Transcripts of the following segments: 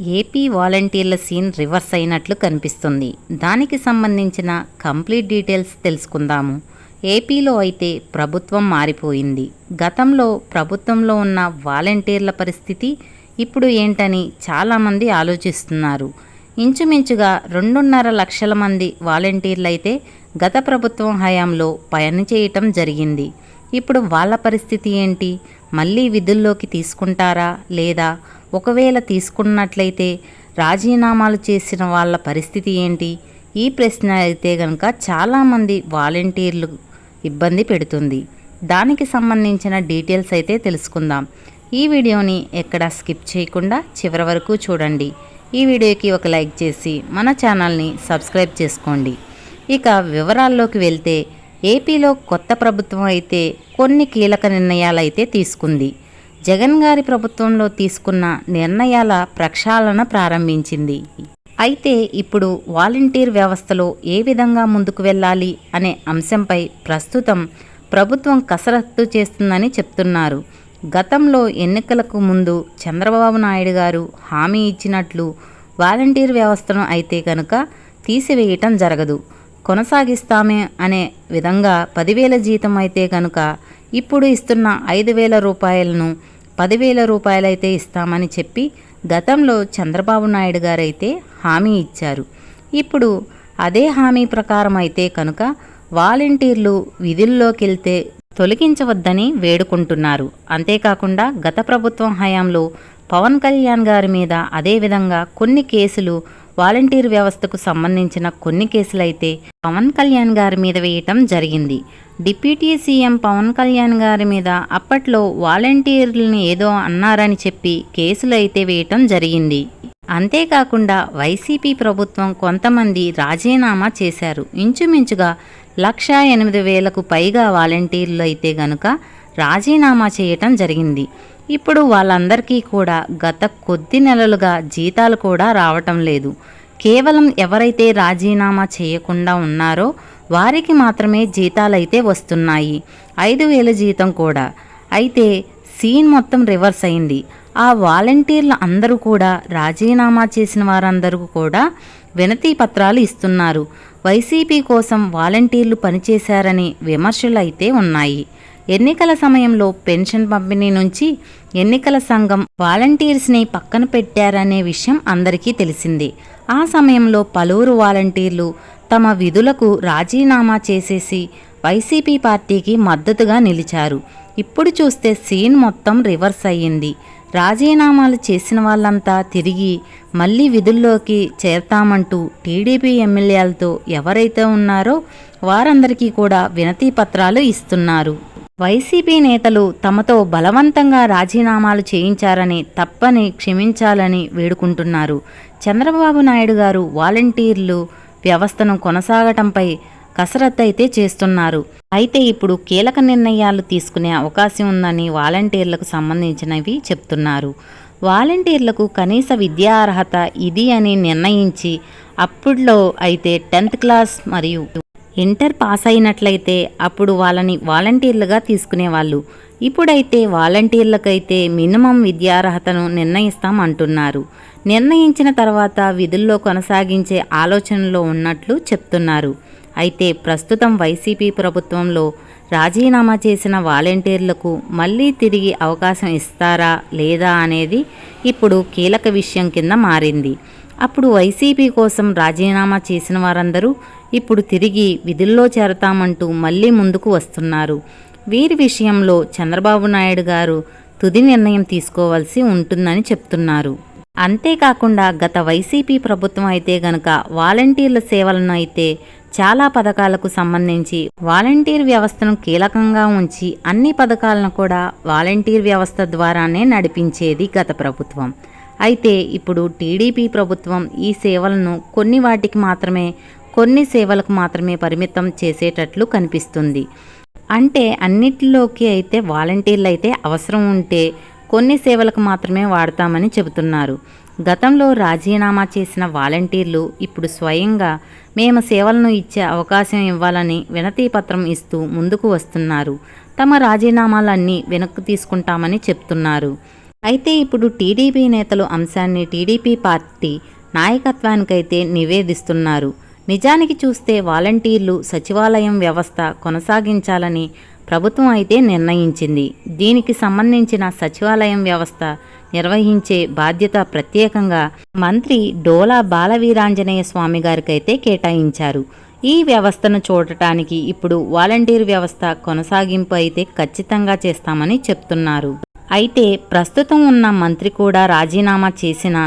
AP వాలంటీర్ల scene reverse అయినట్లు కనిపిస్తుంది. దానికి సంబంధించిన కంప్లీట్ డీటెయిల్స్ తెలుసుకుందాము. ఏపీలో అయితే ప్రభుత్వం మారిపోయింది. గతంలో ప్రభుత్వంలో ఉన్న వాలంటీర్ల పరిస్థితి ఇప్పుడు ఏంటని చాలామంది ఆలోచిస్తున్నారు. ఇంచుమించుగా రెండున్నర లక్షల మంది వాలంటీర్లు అయితే గత ప్రభుత్వం హయాంలో పనిచేయటం జరిగింది. ఇప్పుడు వాళ్ళ పరిస్థితి ఏంటి? మళ్ళీ విధుల్లోకి తీసుకుంటారా లేదా ఒకవేళ తీసుకున్నట్లయితే రాజీనామాలు చేసిన వాళ్ళ పరిస్థితి ఏంటి? ఈ ప్రశ్న అయితే కనుక చాలామంది వాలంటీర్లు ఇబ్బంది పెడుతుంది. దానికి సంబంధించిన డీటెయిల్స్ అయితే తెలుసుకుందాం. ఈ వీడియోని ఎక్కడ స్కిప్ చేయకుండా చివరి వరకు చూడండి. ఈ వీడియోకి ఒక లైక్ చేసి మన ఛానల్ని సబ్స్క్రైబ్ చేసుకోండి. ఇక వివరాల్లోకి వెళ్తే ఏపీలో కొత్త ప్రభుత్వం అయితే కొన్ని కీలక నిర్ణయాలు అయితే తీసుకుంది. జగన్ గారి ప్రభుత్వంలో తీసుకున్న నిర్ణయాల ప్రక్షాళన ప్రారంభించింది. అయితే ఇప్పుడు వాలంటీర్ వ్యవస్థలో ఏ విధంగా ముందుకు వెళ్ళాలి అనే అంశంపై ప్రస్తుతం ప్రభుత్వం కసరత్తు చేస్తుందని చెప్తున్నారు. గతంలో ఎన్నికలకు ముందు చంద్రబాబు నాయుడు గారు హామీ ఇచ్చినట్లు వాలంటీర్ వ్యవస్థను అయితే కనుక తీసివేయటం జరగదు. కొనసాగిస్తామే అనే విధంగా పదివేల జీతం అయితే కనుక ఇప్పుడు ఇస్తున్న ఐదు వేల రూపాయలను పదివేల రూపాయలైతే ఇస్తామని చెప్పి గతంలో చంద్రబాబు నాయుడు గారైతే హామీ ఇచ్చారు. ఇప్పుడు అదే హామీ ప్రకారం అయితే కనుక వాలంటీర్లు విధుల్లోకెళ్తే తొలగించవద్దని వేడుకుంటున్నారు. అంతేకాకుండా గత ప్రభుత్వం హయాంలో పవన్ కళ్యాణ్ గారి మీద అదేవిధంగా కొన్ని కేసులు వాలంటీర్ వ్యవస్థకు సంబంధించిన కొన్ని కేసులైతే పవన్ కళ్యాణ్ గారి మీద వేయటం జరిగింది. డిప్యూటీ సీఎం పవన్ కళ్యాణ్ గారి మీద అప్పట్లో వాలంటీర్లని ఏదో అన్నారని చెప్పి కేసులు అయితే వేయటం జరిగింది. అంతేకాకుండా వైసీపీ ప్రభుత్వం కొంతమంది రాజీనామా చేశారు. ఇంచుమించుగా లక్ష ఎనిమిది వేలకు పైగా వాలంటీర్లు అయితే గనుక రాజీనామా చేయటం జరిగింది. ఇప్పుడు వాళ్ళందరికీ కూడా గత కొద్ది నెలలుగా జీతాలు కూడా రావటం లేదు. కేవలం ఎవరైతే రాజీనామా చేయకుండా ఉన్నారో వారికి మాత్రమే జీతాలైతే వస్తున్నాయి. ఐదు వేల జీతం కూడా. అయితే సీన్ మొత్తం రివర్స్ అయింది. ఆ వాలంటీర్లు అందరూ కూడా రాజీనామా చేసిన వారందరూ కూడా వినతి పత్రాలు ఇస్తున్నారు. వైసీపీ కోసం వాలంటీర్లు పనిచేశారని విమర్శలు అయితే ఉన్నాయి. ఎన్నికల సమయంలో పెన్షన్ పంపిణీ నుంచి ఎన్నికల సంఘం వాలంటీర్స్ని పక్కన పెట్టారనే విషయం అందరికీ తెలిసింది. ఆ సమయంలో పలువురు వాలంటీర్లు తమ విధులకు రాజీనామా చేసేసి వైసీపీ పార్టీకి మద్దతుగా నిలిచారు. ఇప్పుడు చూస్తే సీన్ మొత్తం రివర్స్ అయ్యింది. రాజీనామాలు చేసిన వాళ్ళంతా తిరిగి మళ్ళీ విధుల్లోకి చేరతామంటూ టీడీపీ ఎమ్మెల్యేలతో ఎవరైతే ఉన్నారో వారందరికీ కూడా వినతి పత్రాలు ఇస్తున్నారు. వైసీపీ నేతలు తమతో బలవంతంగా రాజీనామాలు చేయించారని తప్పని క్షమించాలని వేడుకుంటున్నారు. చంద్రబాబు నాయుడు గారు వాలంటీర్లు వ్యవస్థను కొనసాగటంపై కసరత్తు అయితే చేస్తున్నారు. అయితే ఇప్పుడు కీలక నిర్ణయాలు తీసుకునే అవకాశం ఉందని వాలంటీర్లకు సంబంధించినవి చెప్తున్నారు. వాలంటీర్లకు కనీస విద్యా అర్హత ఇది అని నిర్ణయించి అప్పుడులో అయితే టెన్త్ క్లాస్ మరియు ఇంటర్ పాస్ అయినట్లయితే అప్పుడు వాళ్ళని వాలంటీర్లుగా తీసుకునేవాళ్ళు. ఇప్పుడైతే వాలంటీర్లకైతే మినిమం విద్యార్హతను నిర్ణయిస్తాం అంటున్నారు నిర్ణయించిన తర్వాత విధుల్లో కొనసాగించే ఆలోచనలో ఉన్నట్లు చెప్తున్నారు. అయితే ప్రస్తుతం వైసీపీ ప్రభుత్వంలో రాజీనామా చేసిన వాలంటీర్లకు మళ్ళీ తిరిగి అవకాశం ఇస్తారా లేదా అనేది ఇప్పుడు కీలక విషయం కింద మారింది. అప్పుడు వైసీపీ కోసం రాజీనామా చేసిన వారందరూ ఇప్పుడు తిరిగి విధుల్లో చేరతామంటూ మళ్ళీ ముందుకు వస్తున్నారు. వీరి విషయంలో చంద్రబాబు నాయుడు గారు తుది నిర్ణయం తీసుకోవాల్సి ఉంటుందని చెప్తున్నారు. అంతేకాకుండా గత వైసీపీ ప్రభుత్వం అయితే గనక వాలంటీర్ల సేవలను అయితే చాలా పథకాలకు సంబంధించి వాలంటీర్ వ్యవస్థను కీలకంగా ఉంచి అన్ని పథకాలను కూడా వాలంటీర్ వ్యవస్థ ద్వారానే నడిపించేది గత ప్రభుత్వం. అయితే ఇప్పుడు టీడీపీ ప్రభుత్వం ఈ సేవలను కొన్ని వాటికి మాత్రమే కొన్ని సేవలకు మాత్రమే పరిమితం చేసేటట్లు కనిపిస్తుంది. అంటే అన్నిటిలోకి అయితే వాలంటీర్లు అయితే అవసరం ఉంటే కొన్ని సేవలకు మాత్రమే వాడతామని చెబుతున్నారు. గతంలో రాజీనామా చేసిన వాలంటీర్లు ఇప్పుడు స్వయంగా మేము సేవలను ఇచ్చే అవకాశం ఇవ్వాలని వినతి పత్రం ఇస్తూ ముందుకు వస్తున్నారు. తమ రాజీనామాలన్నీ వెనక్కు తీసుకుంటామని చెప్తున్నారు. అయితే ఇప్పుడు టీడీపీ నేతలు అంశాన్ని టీడీపీ పార్టీ నాయకత్వానికైతే నివేదిస్తున్నారు. నిజానికి చూస్తే వాలంటీర్లు సచివాలయం వ్యవస్థ కొనసాగించాలని ప్రభుత్వం అయితే నిర్ణయించింది. దీనికి సంబంధించిన సచివాలయం వ్యవస్థ నిర్వహించే బాధ్యత ప్రత్యేకంగా మంత్రి డోలా బాలవీరాంజనేయ స్వామి గారికైతే కేటాయించారు. ఈ వ్యవస్థను చూడటానికి ఇప్పుడు వాలంటీర్ వ్యవస్థ కొనసాగింపు అయితే ఖచ్చితంగా చేస్తామని చెప్తున్నారు. అయితే ప్రస్తుతం ఉన్న మంత్రి కూడా రాజీనామా చేసిన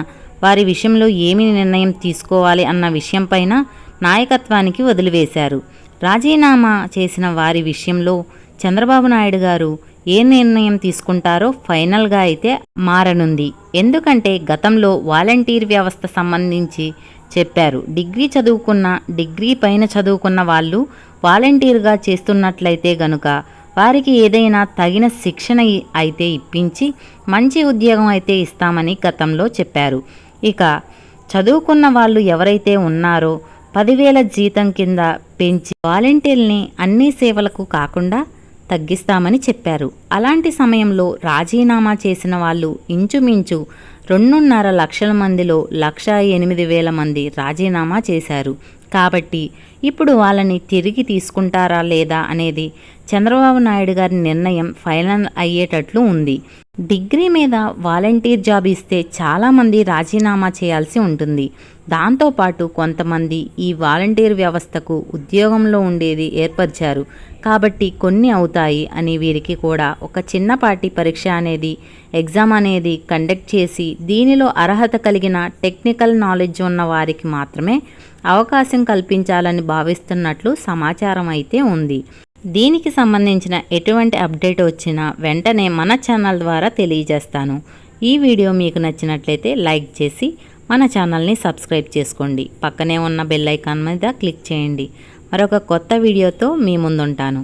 వారి విషయంలో ఏమి నిర్ణయం తీసుకోవాలి అన్న విషయంపైన నాయకత్వానికి వదిలివేశారు. రాజీనామా చేసిన వారి విషయంలో చంద్రబాబు నాయుడు గారు ఏ నిర్ణయం తీసుకుంటారో ఫైనల్గా అయితే మారనుంది. ఎందుకంటే గతంలో వాలంటీర్ వ్యవస్థ సంబంధించి చెప్పారు. డిగ్రీ చదువుకున్న డిగ్రీ పైన చదువుకున్న వాళ్ళు వాలంటీర్గా చేస్తున్నట్లయితే గనుక వారికి ఏదైనా తగిన శిక్షణ అయితే ఇప్పించి మంచి ఉద్యోగం అయితే ఇస్తామని గతంలో చెప్పారు. ఇక చదువుకున్న వాళ్ళు ఎవరైతే ఉన్నారో పదివేల జీతం కింద పెంచి వాలంటీర్ని అన్ని సేవలకు కాకుండా తగ్గిస్తామని చెప్పారు. అలాంటి సమయంలో రాజీనామా చేసిన వాళ్ళు ఇంచుమించు రెండున్నర లక్షల మందిలో లక్ష ఎనిమిది వేల మంది రాజీనామా చేశారు. కాబట్టి ఇప్పుడు వాళ్ళని తిరిగి తీసుకుంటారా లేదా అనేది చంద్రబాబు నాయుడు గారి నిర్ణయం ఫైనల్ అయ్యేటట్లు ఉంది. డిగ్రీ మీద వాలంటీర్ జాబ్ ఇస్తే చాలామంది రాజీనామా చేయాల్సి ఉంటుంది. దాంతోపాటు కొంతమంది ఈ వాలంటీర్ వ్యవస్థకు ఉద్యోగంలో ఉండేది ఏర్పరిచారు. కాబట్టి కొన్ని అవుతాయి అని వీరికి కూడా ఒక చిన్నపాటి పరీక్ష అనేది ఎగ్జామ్ అనేది కండక్ట్ చేసి దీనిలో అర్హత కలిగిన టెక్నికల్ నాలెడ్జ్ ఉన్న వారికి మాత్రమే అవకాశం కల్పించాలని భావిస్తున్నట్లు సమాచారం అయితే ఉంది. దీనికి సంబంధించిన ఎటువంటి అప్డేట్ వచ్చినా వెంటనే మన ఛానల్ ద్వారా తెలియజేస్తాను. ఈ వీడియో మీకు నచ్చినట్లయితే లైక్ చేసి మన ఛానల్ని సబ్స్క్రైబ్ చేసుకోండి. పక్కనే ఉన్న బెల్ ఐకాన్ మీద క్లిక్ చేయండి. మరొక కొత్త వీడియోతో మీ ముందుంటాను.